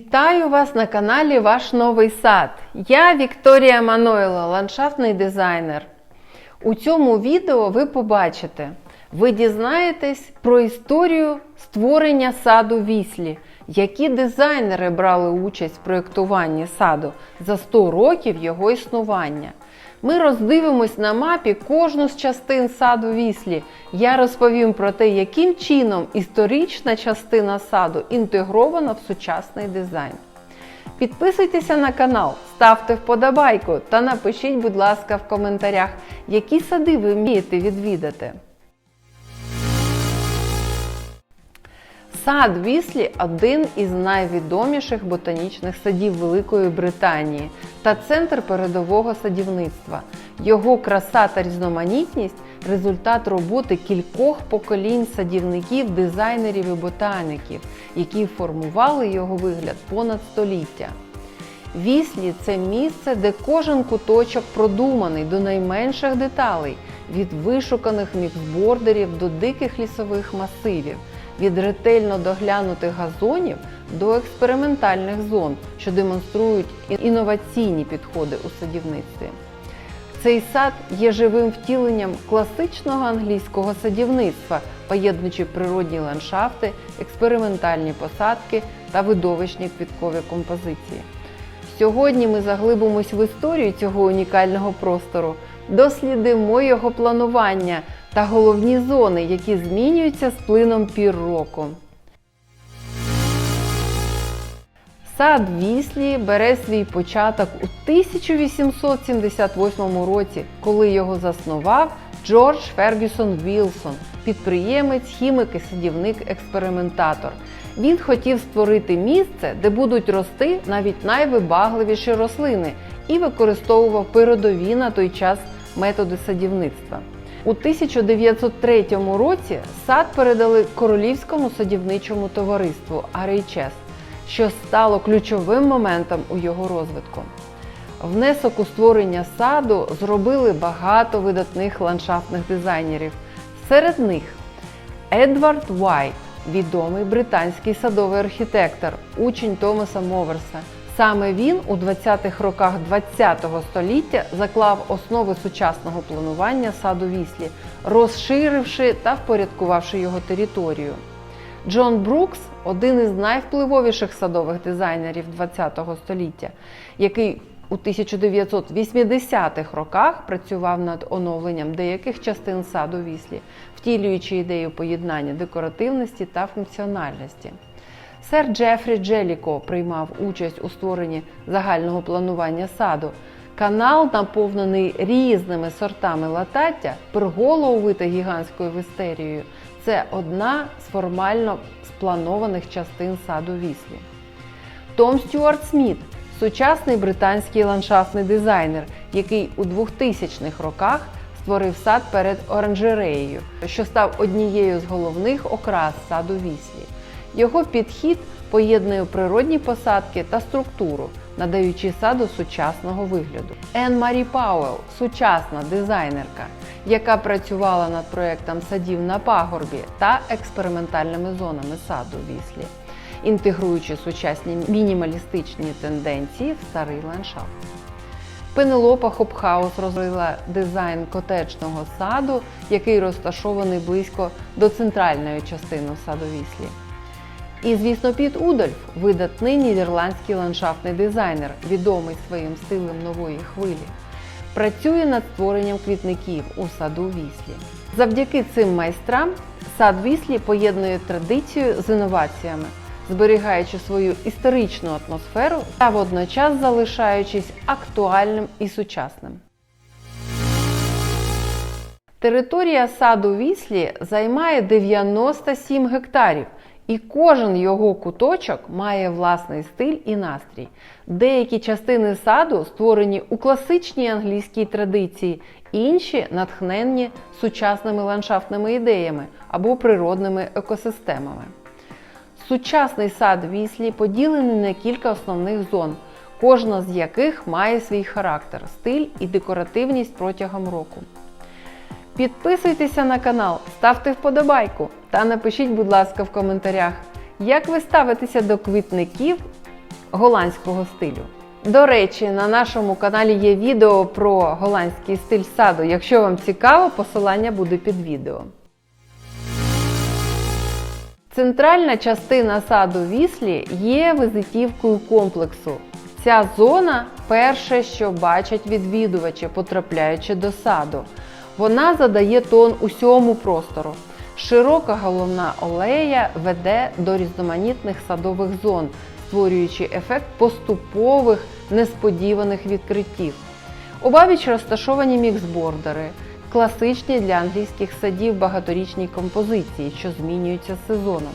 Вітаю вас на каналі Ваш Новий сад. Я Вікторія Манойло, ландшафтний дизайнер. У цьому відео ви побачите, ви дізнаєтесь про історію створення саду Віслі, які дизайнери брали участь в проєктуванні саду за 100 років його існування. Ми роздивимось на мапі кожну з частин саду Віслі. Я розповім про те, яким чином історична частина саду інтегрована в сучасний дизайн. Підписуйтеся на канал, ставте вподобайку та напишіть, будь ласка, в коментарях, які сади ви вмієте відвідати. Сад Віслі один із найвідоміших ботанічних садів Великої Британії та центр передового садівництва. Його краса та різноманітність результат роботи кількох поколінь садівників, дизайнерів і ботаніків, які формували його вигляд понад століття. Віслі це місце, де кожен куточок продуманий до найменших деталей, від вишуканих міксбордерів до диких лісових масивів, від ретельно доглянутих газонів до експериментальних зон, що демонструють інноваційні підходи у садівництві. Цей сад є живим втіленням класичного англійського садівництва, поєднуючи природні ландшафти, експериментальні посадки та видовищні квіткові композиції. Сьогодні ми заглибимось в історію цього унікального простору, дослідимо його планування та головні зони, які змінюються з плином пір року. Сад Віслі бере свій початок у 1878 році, коли його заснував Джордж Фергюсон Вілсон, підприємець, хімік і садівник, експериментатор. Він хотів створити місце, де будуть рости навіть найвибагливіші рослини, і використовував передові на той час методи садівництва. У 1903 році сад передали Королівському садівничому товариству RHS, що стало ключовим моментом у його розвитку. Внесок у створення саду зробили багато видатних ландшафтних дизайнерів. Серед них Едвард Вайт, відомий британський садовий архітектор, учень Томаса Моверса. Саме він у 20-х роках ХХ століття заклав основи сучасного планування саду Віслі, розширивши та впорядкувавши його територію. Джон Брукс один із найвпливовіших садових дизайнерів ХХ століття, який у 1980-х роках працював над оновленням деяких частин саду Віслі, втілюючи ідею поєднання декоративності та функціональності. Сер Джефрі Джеліко приймав участь у створенні загального планування саду. Канал, наповнений різними сортами латаття, пергола гігантською вистерією, це одна з формально спланованих частин саду Віслі. Том Стюарт Сміт сучасний британський ландшафтний дизайнер, який у 2000-х роках створив сад перед оранжереєю, що став однією з головних окрас саду Віслі. Його підхід поєднує природні посадки та структуру, надаючи саду сучасного вигляду. Ен Марі Пауел сучасна дизайнерка, яка працювала над проєктом садів на пагорбі та експериментальними зонами саду Віслі, інтегруючи сучасні мінімалістичні тенденції в старий ландшафт. Пенелопа Хопхаус розробила дизайн котечного саду, який розташований близько до центральної частини саду Віслі. І, звісно, Піт Удольф видатний нідерландський ландшафтний дизайнер, відомий своїм стилем нової хвилі, працює над створенням квітників у саду Віслі. Завдяки цим майстрам сад Віслі поєднує традицію з інноваціями, зберігаючи свою історичну атмосферу та водночас залишаючись актуальним і сучасним. Територія саду Віслі займає 97 гектарів, і кожен його куточок має власний стиль і настрій. Деякі частини саду створені у класичній англійській традиції, інші натхненні сучасними ландшафтними ідеями або природними екосистемами. Сучасний сад Віслі поділений на кілька основних зон, кожна з яких має свій характер, стиль і декоративність протягом року. Підписуйтеся на канал, ставте вподобайку та напишіть, будь ласка, в коментарях, як ви ставитеся до квітників голландського стилю. До речі, на нашому каналі є відео про голландський стиль саду. Якщо вам цікаво, посилання буде під відео. Центральна частина саду Віслі є визитівкою комплексу. Ця зона перше, що бачать відвідувачі, потрапляючи до саду. Вона задає тон усьому простору. Широка головна алея веде до різноманітних садових зон, створюючи ефект поступових несподіваних відкриттів. Обабіч розташовані міксбордери, класичні для англійських садів багаторічні композиції, що змінюються сезоном.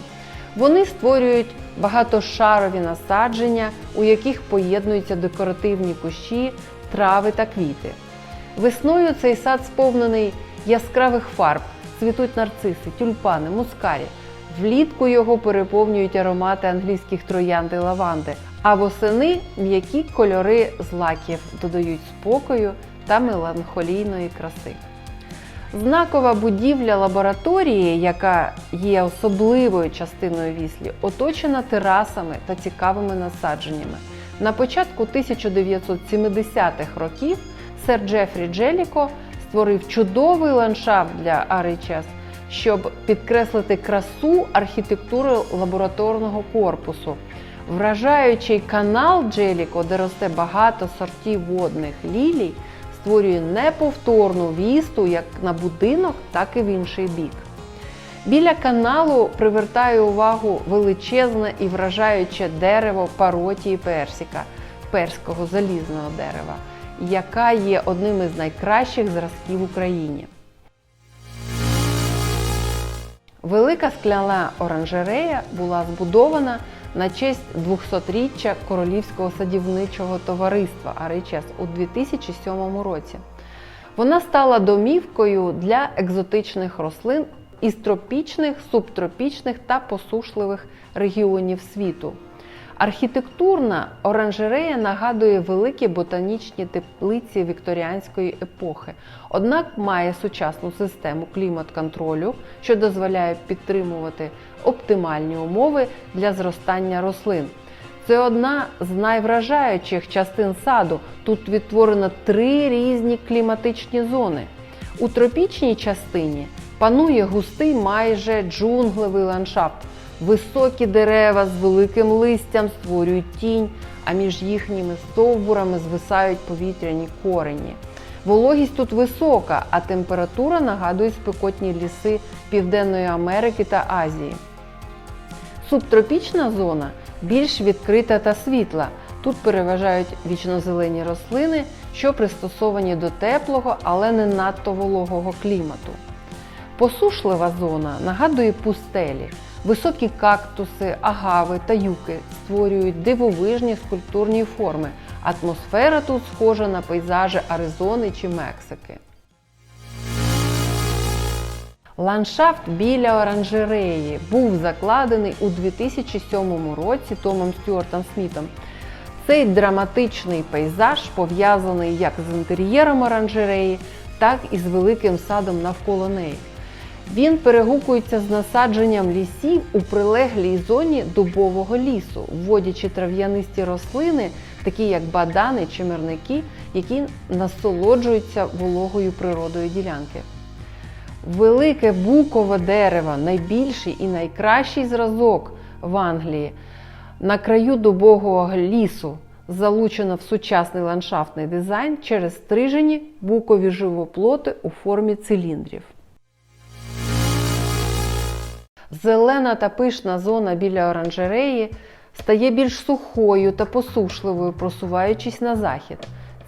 Вони створюють багатошарові насадження, у яких поєднуються декоративні кущі, трави та квіти. Весною цей сад сповнений яскравих фарб, цвітуть нарциси, тюльпани, мускарі. Влітку його переповнюють аромати англійських троянд і лаванди, а восени м'які кольори злаків додають спокою та меланхолійної краси. Знакова будівля лабораторії, яка є особливою частиною віслі, оточена терасами та цікавими насадженнями. На початку 1970-х років сер Джефрі Джеліко створив чудовий ландшафт для RHS, щоб підкреслити красу архітектури лабораторного корпусу. Вражаючий канал Джеліко, де росте багато сортів водних лілій, створює неповторну вісту як на будинок, так і в інший бік. Біля каналу привертає увагу величезне і вражаюче дерево паротії персика, перського залізного дерева, яка є одним із найкращих зразків в Україні. Велика скляна оранжерея була збудована на честь 200-річчя Королівського садівничого товариства АРЧС у 2007 році. Вона стала домівкою для екзотичних рослин із тропічних, субтропічних та посушливих регіонів світу. Архітектурна оранжерея нагадує великі ботанічні теплиці вікторіанської епохи, однак має сучасну систему клімат-контролю, що дозволяє підтримувати оптимальні умови для зростання рослин. Це одна з найвражаючих частин саду. Тут відтворено три різні кліматичні зони. У тропічній частині панує густий майже джунглевий ландшафт. Високі дерева з великим листям створюють тінь, а між їхніми стовбурами звисають повітряні корені. Вологість тут висока, а температура нагадує спекотні ліси Південної Америки та Азії. Субтропічна зона більш відкрита та світла. Тут переважають вічнозелені рослини, що пристосовані до теплого, але не надто вологого клімату. Посушлива зона нагадує пустелі. Високі кактуси, агави та юки створюють дивовижні скульптурні форми. Атмосфера тут схожа на пейзажі Аризони чи Мексики. Ландшафт біля оранжереї був закладений у 2007 році Томом Стюартом Смітом. Цей драматичний пейзаж пов'язаний як з інтер'єром оранжереї, так і з великим садом навколо неї. Він перегукується з насадженням лісів у прилеглій зоні дубового лісу, вводячи трав'янисті рослини, такі як бадани чи мирники, які насолоджуються вологою природою ділянки. Велике букове дерево найбільший і найкращий зразок в Англії на краю дубового лісу залучено в сучасний ландшафтний дизайн через стрижені букові живоплоти у формі циліндрів. Зелена та пишна зона біля оранжереї стає більш сухою та посушливою, просуваючись на захід.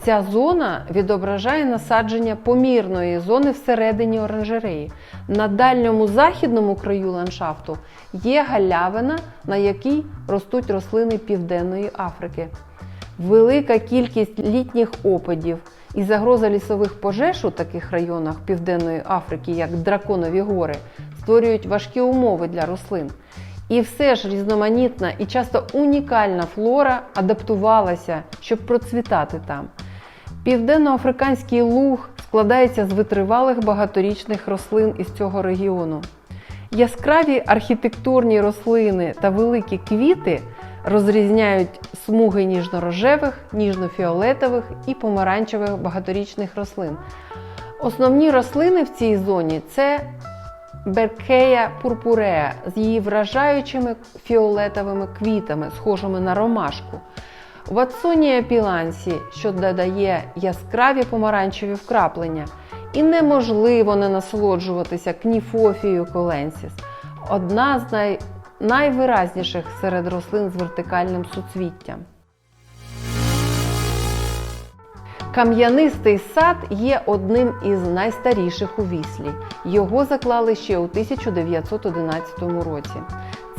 Ця зона відображає насадження помірної зони всередині оранжереї. На дальньому західному краю ландшафту є галявина, на якій ростуть рослини Південної Африки. Велика кількість літніх опадів і загроза лісових пожеж у таких районах Південної Африки, як Драконові гори, створюють важкі умови для рослин. І все ж різноманітна і часто унікальна флора адаптувалася, щоб процвітати там. Південноафриканський луг складається з витривалих багаторічних рослин із цього регіону. Яскраві архітектурні рослини та великі квіти Розрізняють смуги ніжно-рожевих, ніжно-фіолетових і помаранчевих багаторічних рослин. Основні рослини в цій зоні це Беркея пурпуреа з її вражаючими фіолетовими квітами, схожими на ромашку. Ватсонія пілансі, що додає яскраві помаранчеві вкраплення, і неможливо не насолоджуватися кніфофією коленсіс, одна з най... найвиразніших серед рослин з вертикальним суцвіттям. Кам'янистий сад є одним із найстаріших у віслі. Його заклали ще у 1911 році.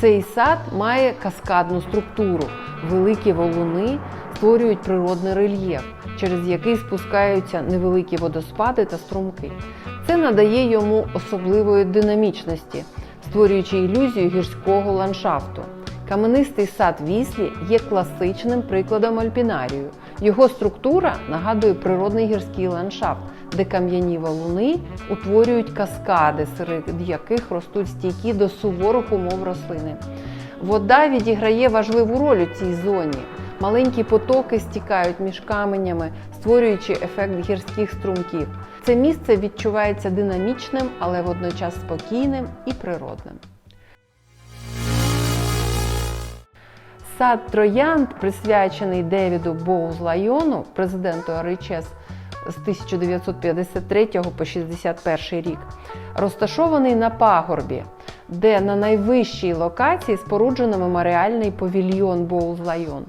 Цей сад має каскадну структуру. Великі валуни створюють природний рельєф, через який спускаються невеликі водоспади та струмки. Це надає йому особливої динамічності, створюючи ілюзію гірського ландшафту. Каменистий сад Віслі є класичним прикладом альпінарію. Його структура нагадує природний гірський ландшафт, де кам'яні валуни утворюють каскади, серед яких ростуть стійкі до суворих умов рослини. Вода відіграє важливу роль у цій зоні. Маленькі потоки стікають між каменями, створюючи ефект гірських струмків. Це місце відчувається динамічним, але водночас спокійним і природним. Сад Троянд, присвячений Девіду Боузлайону, президенту РХС з 1953 по 61 рік, розташований на пагорбі, де на найвищій локації споруджено меморіальний павільйон Боузлайон.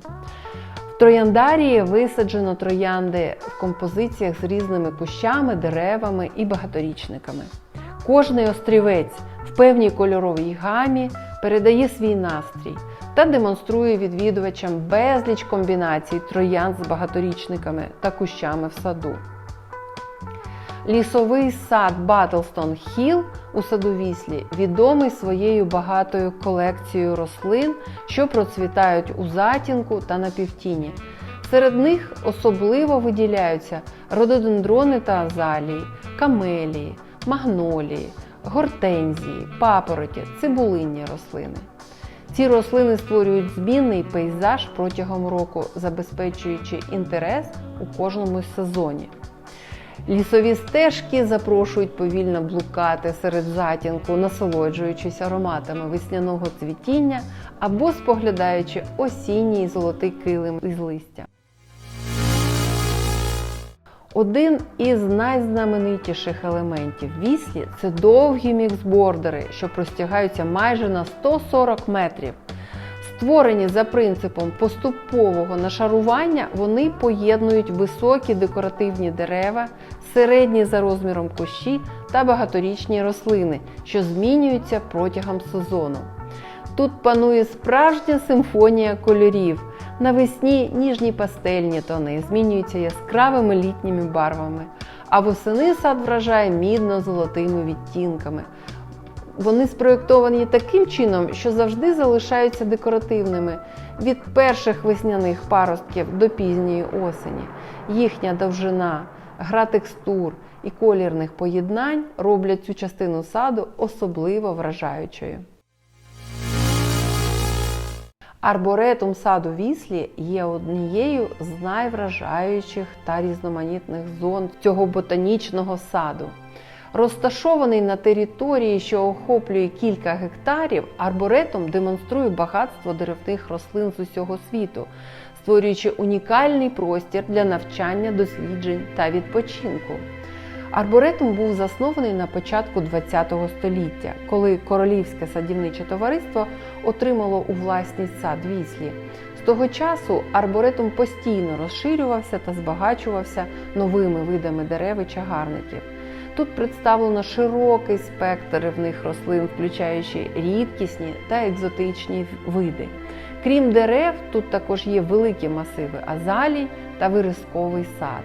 В Трояндарії висаджено троянди в композиціях з різними кущами, деревами і багаторічниками. Кожний острівець в певній кольоровій гамі передає свій настрій та демонструє відвідувачам безліч комбінацій троян з багаторічниками та кущами в саду. Лісовий сад Батлстон Хіл у саду Віслі відомий своєю багатою колекцією рослин, що процвітають у затінку та на півтіні. Серед них особливо виділяються рододендрони та азалії, камелії, магнолії, гортензії, папороті, цибулинні рослини. Ці рослини створюють змінний пейзаж протягом року, забезпечуючи інтерес у кожному сезоні. Лісові стежки запрошують повільно блукати серед затінку, насолоджуючись ароматами весняного цвітіння або споглядаючи осінній золотий килим із листя. Один із найзнаменитіших елементів віслі це довгі міксбордери, що простягаються майже на 140 метрів. Створені за принципом поступового нашарування, вони поєднують високі декоративні дерева, середні за розміром кущі та багаторічні рослини, що змінюються протягом сезону. Тут панує справжня симфонія кольорів. Навесні ніжні пастельні тони змінюються яскравими літніми барвами, а восени сад вражає мідно-золотими відтінками. Вони спроєктовані таким чином, що завжди залишаються декоративними від перших весняних паростків до пізньої осені. Їхня довжина, гра текстур і колірних поєднань роблять цю частину саду особливо вражаючою. Арборетум саду Віслі є однією з найвражаючих та різноманітних зон цього ботанічного саду. Розташований на території, що охоплює кілька гектарів, арборетум демонструє багатство деревних рослин з усього світу, створюючи унікальний простір для навчання, досліджень та відпочинку. Арборетум був заснований на початку ХХ століття, коли Королівське садівниче товариство отримало у власність сад Віслі. З того часу арборетум постійно розширювався та збагачувався новими видами дерев і чагарників. Тут представлено широкий спектр рівних рослин, включаючи рідкісні та екзотичні види. Крім дерев, тут також є великі масиви азалій та вирисковий сад.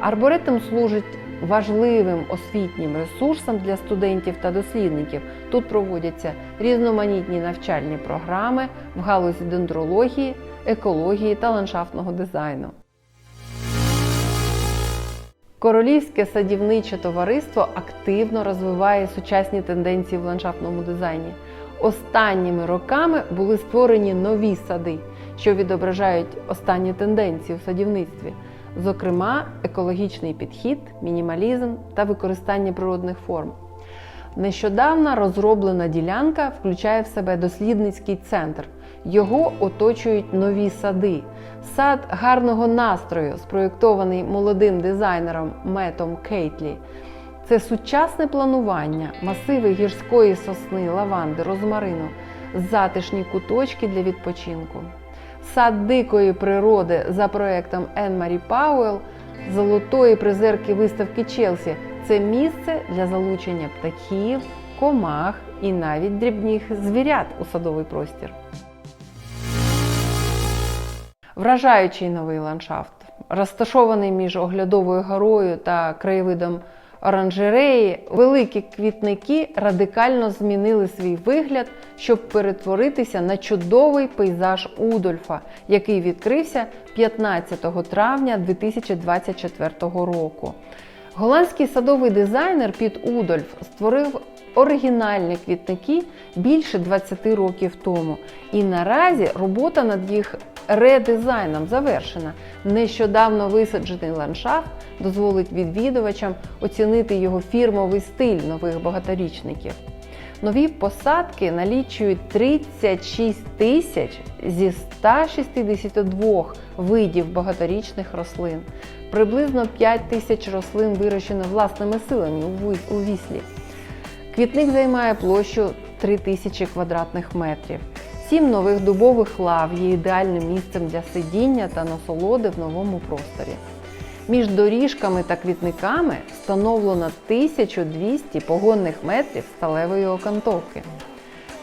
Арборетум служить важливим освітнім ресурсом для студентів та дослідників. Тут проводяться різноманітні навчальні програми в галузі дендрології, екології та ландшафтного дизайну. Королівське садівниче товариство активно розвиває сучасні тенденції в ландшафтному дизайні. Останніми роками були створені нові сади, що відображають останні тенденції у садівництві, зокрема, екологічний підхід, мінімалізм та використання природних форм. Нещодавно розроблена ділянка включає в себе дослідницький центр. Його оточують нові сади. Сад гарного настрою, спроєктований молодим дизайнером Метом Кейтлі. Це сучасне планування, масиви гірської сосни, лаванди, розмарину, затишні куточки для відпочинку. Сад дикої природи за проектом Енн Марі Пауел, золотої призерки виставки Челсі це місце для залучення птахів, комах і навіть дрібних звірят у садовий простір. Вражаючий новий ландшафт, розташований між оглядовою горою та краєвидом оранжереї, великі квітники радикально змінили свій вигляд, щоб перетворитися на чудовий пейзаж Удольфа, який відкрився 15 травня 2024 року. Голландський садовий дизайнер Піт Удольф створив оригінальні квітники більше 20 років тому. І наразі робота над їх редизайном завершена. Нещодавно висаджений ландшафт дозволить відвідувачам оцінити його фірмовий стиль нових багаторічників. Нові посадки налічують 36 тисяч зі 162 видів багаторічних рослин. Приблизно 5 тисяч рослин вирощено власними силами у віслі. Квітник займає площу 3000 квадратних метрів. Сім нових дубових лав є ідеальним місцем для сидіння та насолоди в новому просторі. Між доріжками та квітниками встановлено 1200 погонних метрів сталевої окантовки.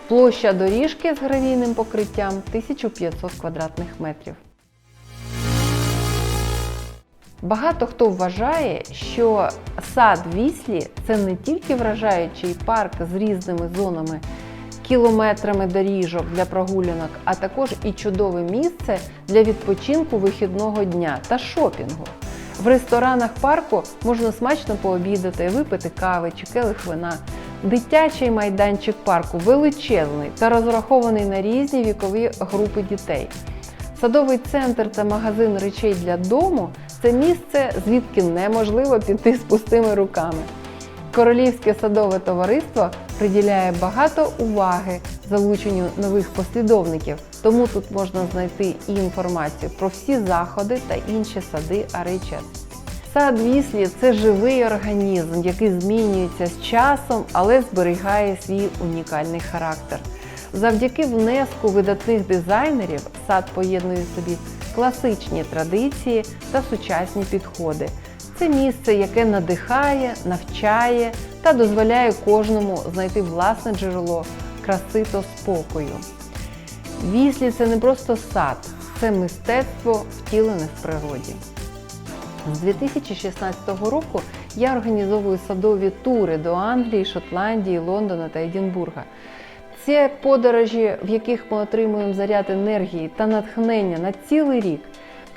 Площа доріжки з гравійним покриттям 1500 квадратних метрів. Багато хто вважає, що сад Віслі це не тільки вражаючий парк з різними зонами, кілометрами доріжок для прогулянок, а також і чудове місце для відпочинку вихідного дня та шопінгу. В ресторанах парку можна смачно пообідати, випити кави чи келих вина. Дитячий майданчик парку величезний та розрахований на різні вікові групи дітей. Садовий центр та магазин речей для дому це місце, звідки неможливо піти з пустими руками. Королівське садове товариство приділяє багато уваги залученню нових послідовників, тому тут можна знайти і інформацію про всі заходи та інші сади Арейчес. Сад Віслі це живий організм, який змінюється з часом, але зберігає свій унікальний характер. Завдяки внеску видатних дизайнерів сад поєднує в собі класичні традиції та сучасні підходи. Це місце, яке надихає, навчає та дозволяє кожному знайти власне джерело краси та спокою. Віслі це не просто сад, це мистецтво втілене в природі. З 2016 року я організовую садові тури до Англії, Шотландії, Лондона та Едінбурга. Це подорожі, в яких ми отримуємо заряд енергії та натхнення на цілий рік.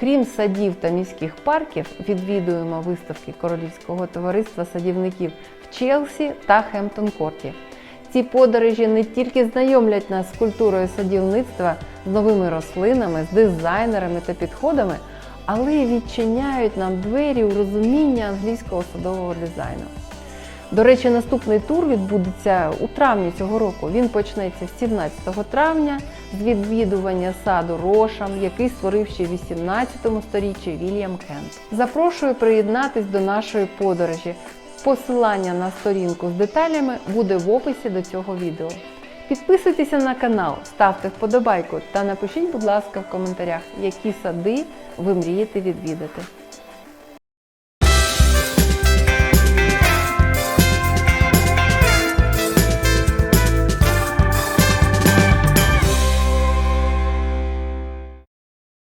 Крім садів та міських парків, відвідуємо виставки Королівського товариства садівників в Челсі та Хемптон-Корті. Ці подорожі не тільки знайомлять нас з культурою садівництва, з новими рослинами, з дизайнерами та підходами, але й відчиняють нам двері у розуміння англійського садового дизайну. До речі, наступний тур відбудеться у травні цього року. Він почнеться 17 травня з відвідування саду Рошам, який створив ще в 18 сторіччі Вільям Кент. Запрошую приєднатись до нашої подорожі. Посилання на сторінку з деталями буде в описі до цього відео. Підписуйтеся на канал, ставте вподобайку та напишіть, будь ласка, в коментарях, які сади ви мрієте відвідати.